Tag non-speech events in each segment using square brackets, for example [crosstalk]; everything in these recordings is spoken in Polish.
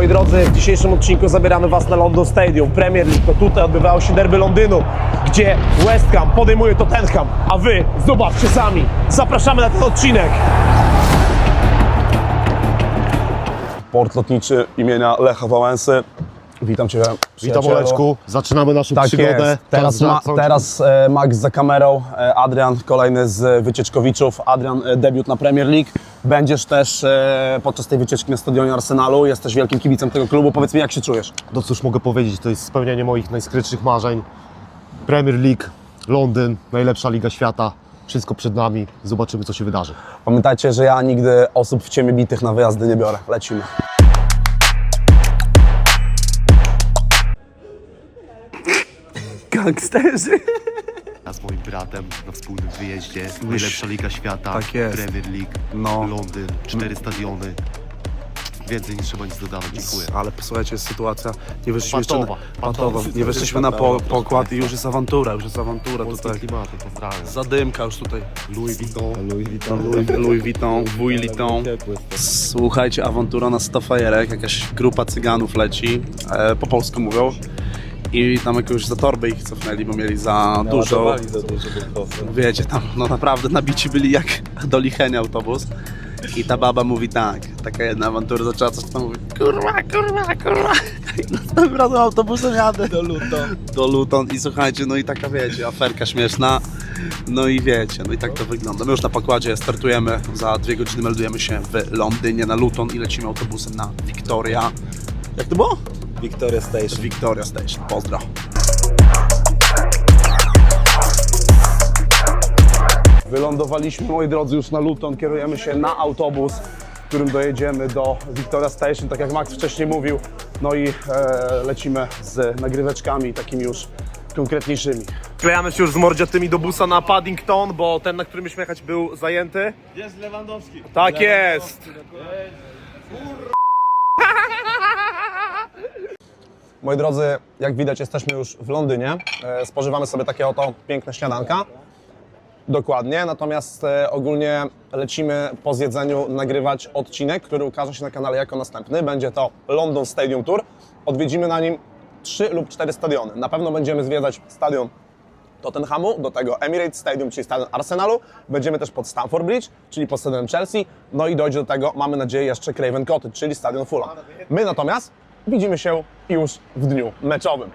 Moi drodzy, w dzisiejszym odcinku zabieramy Was na London Stadium. Premier League to tutaj odbywało się derby Londynu, gdzie West Ham podejmuje Tottenham, a Wy zobaczcie sami. Zapraszamy na ten odcinek. Port lotniczy imienia Lecha Wałęsy. Witam Cię, Witam przyjacielu. Oleczku, zaczynamy naszą Tak przygodę. jest. Teraz, ma, teraz e, Max za kamerą, e, Adrian kolejny z wycieczkowiczów. Adrian, e, debiut na Premier League. Będziesz też e, podczas tej wycieczki na stadionie Arsenalu. Jesteś wielkim kibicem tego klubu. Powiedz mi, jak się czujesz? No cóż mogę powiedzieć, to jest spełnienie moich najskrytszych marzeń. Premier League, Londyn, najlepsza liga świata. Wszystko przed nami, zobaczymy co się wydarzy. Pamiętajcie, że ja nigdy osób w ciemię bitych na wyjazdy nie biorę. Lecimy. Gangsterzy. Z moim bratem na wspólnym wyjeździe. Najlepsza liga świata, Tak jest. Premier League, No. Londyn, cztery stadiony. Więcej nie trzeba nic dodać, dziękuję. Ale posłuchajcie, jest sytuacja. Nie weszliśmy jeszcze Patowa. na, patowa. Nie weszliśmy na po, pokład i już jest awantura, już jest awantura Polskie tutaj. klimaty, pozdrawiam. Zadymka już tutaj. Louis Vuitton. Louis Vuitton. Louis, Louis Vuitton, Louis Vuitton. Słuchajcie, awantura na 100 fajerek, jakaś grupa cyganów leci, e, po polsku mówią. I tam jakąś za torby ich cofnęli, bo mieli za dużo. Wiecie, tam no naprawdę nabici byli jak do lichenia autobus. I ta baba mówi tak, taka jedna awantura zaczęła coś tam mówić, kurwa, kurwa, kurwa. I następnym razem autobusem jadę. Do Luton. Do Luton i słuchajcie, no i taka wiecie, aferka śmieszna. No i wiecie, no i tak to wygląda. My już na pokładzie startujemy, za dwie godziny meldujemy się w Londynie na Luton i lecimy autobusem na Victoria. Jak to było? Victoria Station. Victoria Station. Pozdro. Wylądowaliśmy, moi drodzy, już na Luton. Kierujemy się na autobus, którym dojedziemy do Victoria Station, tak jak Max wcześniej mówił. No i e, lecimy z nagryweczkami takimi już konkretniejszymi. Klejamy się już z mordziatymi do busa na Paddington, bo ten, na którym mieliśmy jechać, był zajęty. Jest Lewandowski. Tak jest! Moi drodzy, jak widać jesteśmy już w Londynie. E, Spożywamy sobie takie oto piękne śniadanka. Dokładnie, natomiast e, ogólnie lecimy po zjedzeniu nagrywać odcinek, który ukaże się na kanale jako następny. Będzie to London Stadium Tour. Odwiedzimy na nim trzy lub cztery stadiony. Na pewno będziemy zwiedzać stadion Tottenhamu, do tego Emirates Stadium, czyli stadion Arsenalu. Będziemy też pod Stamford Bridge, czyli pod stadionem Chelsea. No i dojdzie do tego, mamy nadzieję, jeszcze Craven Cottage, czyli stadion Fulham. My natomiast widzimy się już w dniu meczowym.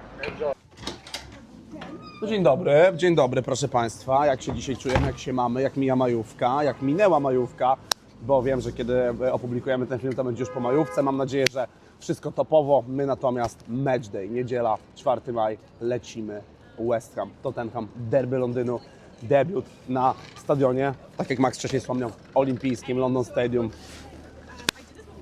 No Dzień dobry, dzień dobry proszę Państwa. Jak się dzisiaj czujemy, jak się mamy, jak mija majówka, jak minęła majówka, bo wiem, że kiedy opublikujemy ten film, to będzie już po majówce. Mam nadzieję, że wszystko topowo. My natomiast match day, niedziela, 4 maj, lecimy West Ham, Tottenham, derby Londynu, debiut na stadionie, tak jak Max wcześniej wspomniał, olimpijskim London Stadium.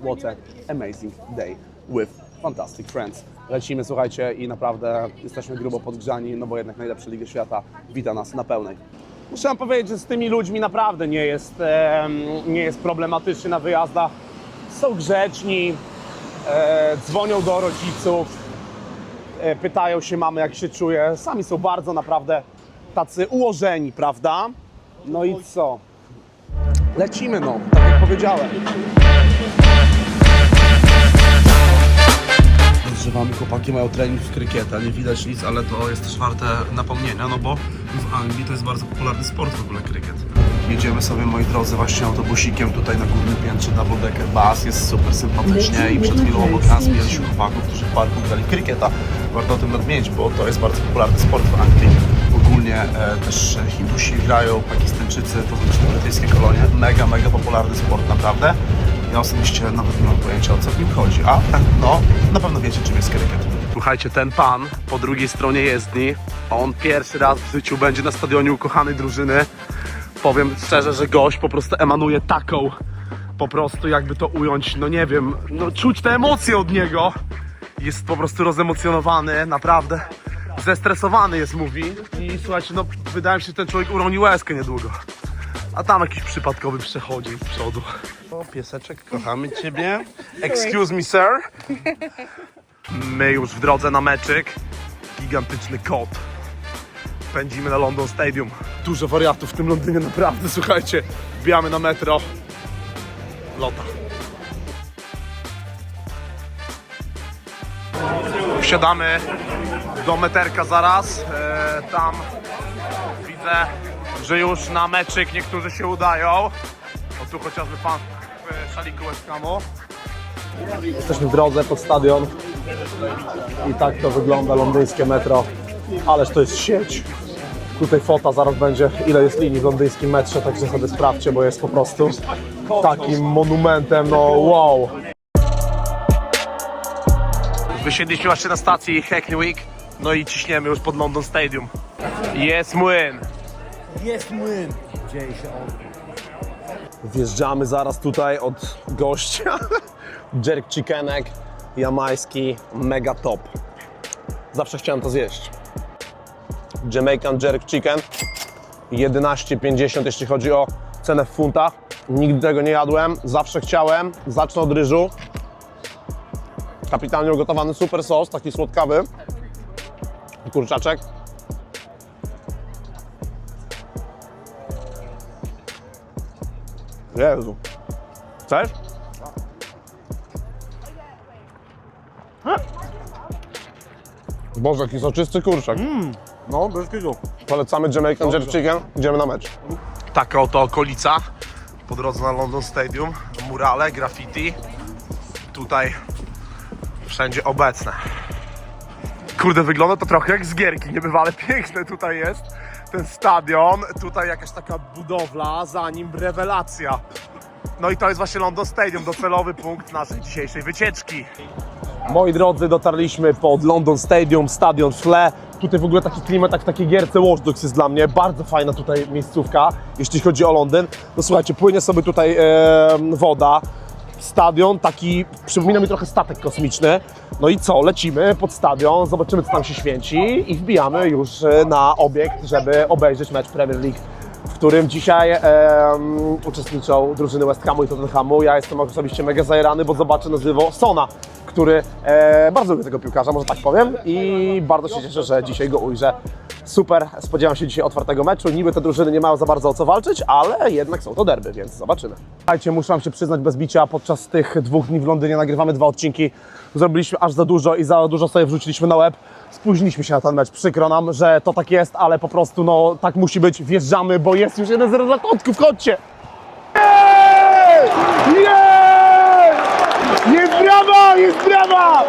What a amazing day with fantastic friends. Lecimy, słuchajcie, i naprawdę jesteśmy grubo podgrzani, no bo jednak najlepsza Liga Świata wita nas na pełnej. Muszę wam powiedzieć, że z tymi ludźmi naprawdę nie jest, em, nie jest problematycznie na wyjazdach. Są grzeczni, e, dzwonią do rodziców, e, pytają się mamy, jak się czuje. Sami są bardzo naprawdę tacy ułożeni, prawda? No i co? Lecimy, no, tak jak powiedziałem. Rozgrzewamy, chłopaki mają trening w krykieta, nie widać nic, ale to jest też warte napomnienia, no bo w Anglii to jest bardzo popularny sport w ogóle krykiet. Jedziemy sobie, moi drodzy, właśnie autobusikiem tutaj na górnym piętrze Double Decker Bus, jest super sympatycznie i przed chwilą obok nas mieliśmy chłopaków, którzy w parku grali krykieta. Warto o tym nadmienić, bo to jest bardzo popularny sport w Anglii. Ogólnie e, też Hindusi grają, Pakistańczycy, to są brytyjskie kolonie. Mega, mega popularny sport, naprawdę. Ja osobiście nawet nie mam pojęcia o co w nim chodzi, a tak, no, na pewno wiecie czym jest krykiet. Słuchajcie, ten pan po drugiej stronie jezdni, on pierwszy raz w życiu będzie na stadionie ukochanej drużyny. Powiem szczerze, że gość po prostu emanuje taką, po prostu jakby to ująć, no nie wiem, no czuć te emocje od niego. Jest po prostu rozemocjonowany, naprawdę zestresowany jest, mówi. I słuchajcie, no wydaje mi się, że ten człowiek uroni łezkę niedługo. A tam jakiś przypadkowy przechodzi z przodu. O, pieseczek, kochamy ciebie. Excuse me, sir. My już w drodze na meczyk. Gigantyczny kot. Pędzimy na London Stadium. Dużo wariatów w tym Londynie, naprawdę, słuchajcie. Wbijamy na metro. Lota. Wsiadamy do meterka zaraz. E, tam widzę, że już na meczyk niektórzy się udają. O tu chociażby pan w Hamu. Jesteśmy w drodze pod stadion i tak to wygląda londyńskie metro. Ależ to jest sieć. Tutaj fota zaraz będzie, ile jest linii w londyńskim metrze, także sobie sprawdźcie, bo jest po prostu takim monumentem, no wow. Wysiedliśmy właśnie na stacji Hackney Wick, no i ciśniemy już pod London Stadium. Jest młyn. Jest młyn. Dzieje się on. Wjeżdżamy zaraz tutaj od gościa. [laughs] Jerk chickenek, jamański, mega top. Zawsze chciałem to zjeść. Jamaican jerk chicken, 11,50 jeśli chodzi o cenę w funtach. Nigdy tego nie jadłem, zawsze chciałem. Zacznę od ryżu. Kapitalnie ugotowany super sos, taki słodkawy. Kurczaczek. Jezu. Chcesz? Boże, jaki soczysty kurczak. No, bez kitu. Polecamy Jamaican Jerk Chicken. Idziemy na mecz. Taka oto okolica. Po drodze na London Stadium. Murale, graffiti. Tutaj wszędzie obecne. Kurde, wygląda to trochę jak z gierki. Niebywale [laughs] piękne tutaj jest. Ten stadion. Tutaj jakaś taka budowla, za nim rewelacja. No i to jest właśnie London Stadium, docelowy punkt naszej dzisiejszej wycieczki. Moi drodzy, dotarliśmy pod London Stadium, stadion w tle. Tutaj w ogóle taki klimat, jak w takiej gierce Watch jest dla mnie. Bardzo fajna tutaj miejscówka, jeśli chodzi o Londyn. No słuchajcie, płynie sobie tutaj e, woda. Stadion taki, przypomina mi trochę statek kosmiczny. No i co, lecimy pod stadion, zobaczymy co tam się święci i wbijamy już e, na obiekt, żeby obejrzeć mecz Premier League w którym dzisiaj uczestniczą drużyny West Hamu i Tottenhamu. Ja jestem osobiście mega zajerany, bo zobaczę na żywo Sona, który e, bardzo lubię tego piłkarza, może tak powiem i bardzo się cieszę, że dzisiaj go ujrzę. Super, spodziewam się dzisiaj otwartego meczu. Niby te drużyny nie mają za bardzo o co walczyć, ale jednak są to derby, więc zobaczymy. Słuchajcie, muszę wam się przyznać bez bicia, podczas tych dwóch dni w Londynie nagrywamy dwa odcinki. Zrobiliśmy aż za dużo i za dużo sobie wrzuciliśmy na web. Spóźniliśmy się na ten mecz, przykro nam, że to tak jest, ale po prostu no tak musi być. Wjeżdżamy, bo jest już 1-0 dla kotków, chodźcie! Jest! Jest brawa, jest brawa!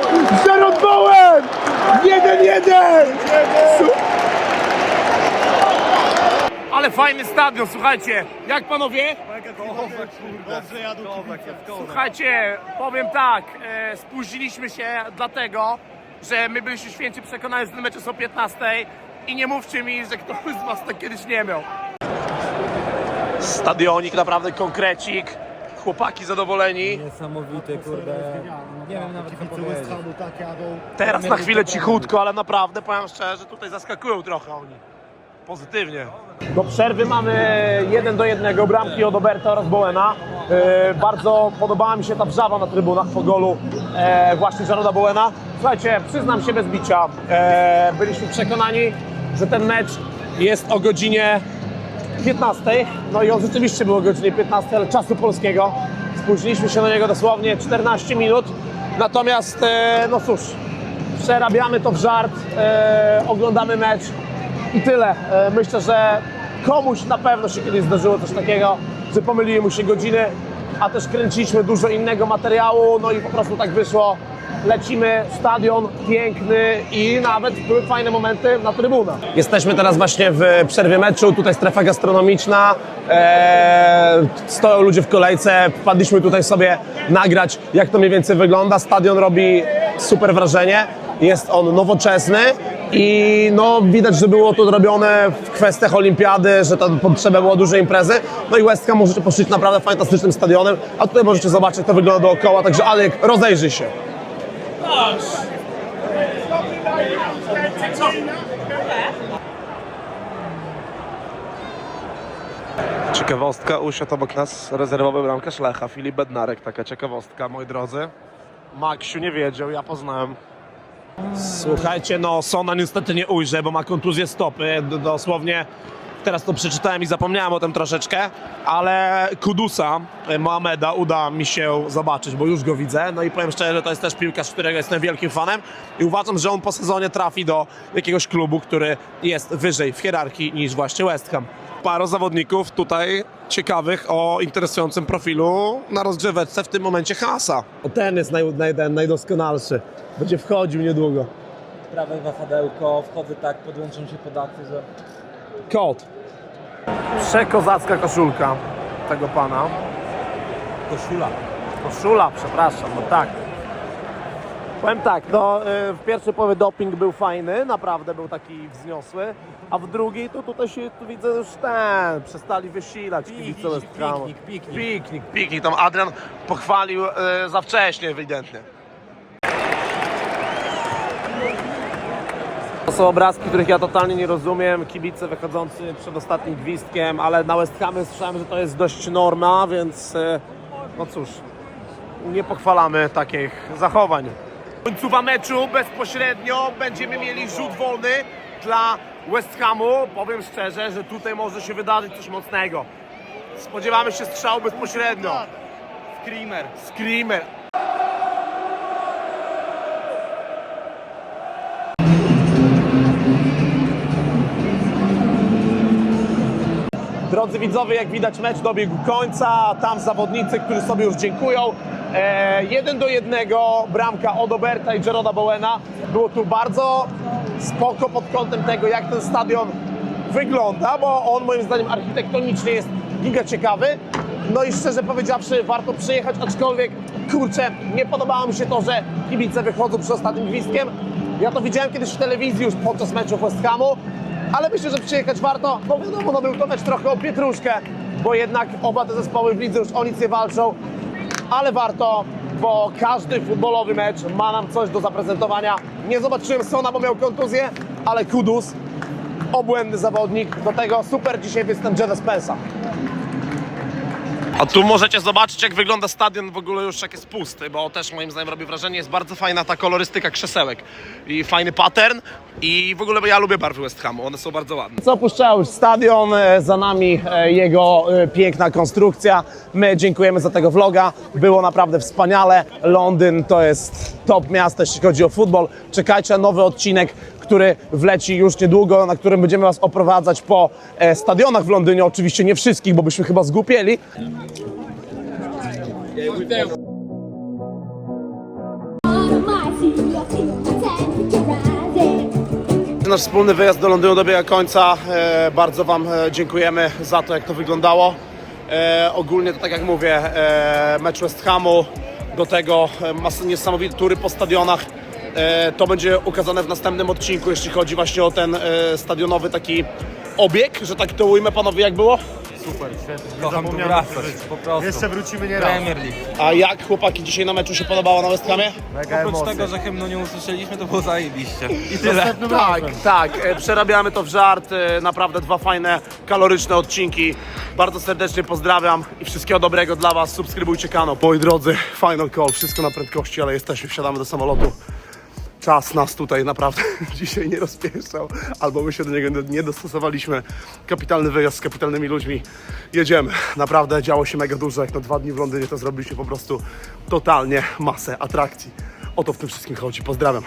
Zero dołem! Jeden, jeden! Ale fajny stadion, słuchajcie. Jak panowie? Dobrze jadą. Słuchajcie, powiem tak, e, spóźniliśmy się dlatego, że my byliśmy święci przekonani, że ten mecz jest o 15 i nie mówcie mi, że ktoś z was tak kiedyś nie miał. Stadionik, naprawdę konkrecik. Chłopaki zadowoleni. Niesamowity, kurde. Nie wiem nawet co powiedzieć. tak jadą. Teraz na chwilę cichutko, ale naprawdę powiem szczerze, tutaj zaskakują trochę oni. Pozytywnie. Do przerwy mamy jeden do jednego bramki od Oberta oraz Bowena. E, bardzo podobała mi się ta wrzawa na trybunach po golu e, właśnie Jaroda Bowena. Słuchajcie, przyznam się bez bicia, e, byliśmy przekonani, że ten mecz jest o godzinie 15. No i on rzeczywiście był o godzinie 15, ale czasu polskiego. Spóźniliśmy się do niego dosłownie 14 minut. Natomiast, e, no cóż, przerabiamy to w żart, e, oglądamy mecz i tyle. E, myślę, że komuś na pewno się kiedyś zdarzyło coś takiego, że pomyliły mu się godziny, a też kręciliśmy dużo innego materiału, no i po prostu tak wyszło. Lecimy, stadion piękny i nawet były fajne momenty na trybunach. Jesteśmy teraz właśnie w przerwie meczu, tutaj strefa gastronomiczna, eee, stoją ludzie w kolejce, wpadliśmy tutaj sobie nagrać jak to mniej więcej wygląda. Stadion robi super wrażenie, jest on nowoczesny i no widać, że było to robione w kwestiach olimpiady, że ta potrzeba było dużej imprezy. No i West możecie poszlić naprawdę fantastycznym stadionem, a tutaj możecie zobaczyć jak to wygląda dookoła, także Alek, rozejrzyj się. Ciekawostka, usiadł obok nas rezerwowy bramkarz Lecha, Filip Bednarek, taka ciekawostka, moi drodzy. Maksiu nie wiedział, ja poznałem. Słuchajcie, no Sona niestety nie ujrzy, bo ma kontuzję stopy, dosłownie teraz to przeczytałem i zapomniałem o tym troszeczkę, ale Kudusa, e, Mohameda uda mi się zobaczyć, bo już go widzę. No i powiem szczerze, że to jest też piłkarz, którego jestem wielkim fanem i uważam, że on po sezonie trafi do jakiegoś klubu, który jest wyżej w hierarchii niż właśnie West Ham. Paro zawodników tutaj ciekawych o interesującym profilu na rozgrzeweczce w tym momencie Hasa. O ten jest naj, naj, ten najdoskonalszy. Będzie wchodził niedługo. Prawe wahadełko, wchodzę tak, podłączam się pod akty, że... Kot. Przekozacka koszulka tego pana. Koszula. Koszula, przepraszam, no tak. Powiem tak, no y, w pierwszej połowie doping był fajny, naprawdę był taki wzniosły, a w drugiej to tutaj się tu widzę już ten, przestali wysilać kibice West Hamu. piknik, piknik. Piknik, piknik, tam Adrian pochwalił y, za wcześnie ewidentnie. To są obrazki, których ja totalnie nie rozumiem. Kibice wychodzący przed ostatnim gwizdkiem, ale na West Hamie słyszałem, że to jest dość norma, więc y, no cóż, nie pochwalamy takich zachowań. Końcowa meczu bezpośrednio będziemy mieli rzut wolny dla West Hamu. Powiem szczerze, że tutaj może się wydarzyć coś mocnego. Spodziewamy się strzału bezpośrednio. Screamer. Screamer. Drodzy widzowie, jak widać mecz dobiegł końca, tam zawodnicy, którzy sobie już dziękują. E, jeden do jednego bramka od Oberta i Jeroda Bowena. Było tu bardzo spoko pod kątem tego, jak ten stadion wygląda, bo on moim zdaniem architektonicznie jest giga ciekawy. No i szczerze powiedziawszy, warto przyjechać, aczkolwiek kurczę, nie podobało mi się to, że kibice wychodzą przed ostatnim gwizdkiem. Ja to widziałem kiedyś w telewizji już podczas meczu West Hamu, ale myślę, że przyjechać warto, bo wiadomo, no był to mecz trochę o pietruszkę, bo jednak oba te zespoły w lidze już o nic nie walczą, ale warto, bo każdy futbolowy mecz ma nam coś do zaprezentowania. Nie zobaczyłem Sona, bo miał kontuzję, ale Kudus, obłędny zawodnik, do tego super dzisiaj występ Jeda Spensa. A tu możecie zobaczyć, jak wygląda stadion w ogóle już jak jest pusty, bo też moim zdaniem robi wrażenie, jest bardzo fajna ta kolorystyka krzesełek i fajny pattern i w ogóle ja lubię barwy West Hamu, one są bardzo ładne. Co opuszczało już stadion, e, za nami e, jego e, piękna konstrukcja. My dziękujemy za tego vloga, było naprawdę wspaniale. Londyn to jest top miasto, jeśli chodzi o futbol. Czekajcie na nowy odcinek, który wleci już niedługo, na którym będziemy Was oprowadzać po e, stadionach w Londynie. Oczywiście nie wszystkich, bo byśmy chyba zgłupieli, Nasz wspólny wyjazd do Londynu dobiega końca. E, bardzo Wam e, dziękujemy za to, jak to wyglądało. Ogólnie to tak jak mówię, mecz West Hamu, do tego niesamowite tury po stadionach. E, to będzie ukazane w następnym odcinku, jeśli chodzi właśnie o ten e, stadionowy taki obieg, że tak to ujmę panowie jak było. Kocham tu wracać, po prostu. Jeszcze wrócimy nie raz. Premier League. A jak chłopaki dzisiaj na meczu się podobało na West Hamie? Mega Oprócz emocje. tego, że hymnu nie usłyszeliśmy, to było zajebiście. I tyle. Następnym Tak, razem. tak. e, Przerabiamy to w żart. e, Naprawdę dwa fajne, kaloryczne odcinki. Bardzo serdecznie pozdrawiam i wszystkiego dobrego dla Was. Subskrybujcie kanał. Moi drodzy, final call. Wszystko na prędkości, ale jesteśmy. Wsiadamy do samolotu. Czas nas tutaj naprawdę [laughs] dzisiaj nie rozpieszczał, albo my się do niego nie dostosowaliśmy. Kapitalny wyjazd z kapitalnymi ludźmi. Jedziemy. Naprawdę działo się mega dużo. Jak na dwa dni w Londynie to zrobiliśmy po prostu totalnie masę atrakcji. O to w tym wszystkim chodzi. Pozdrawiam.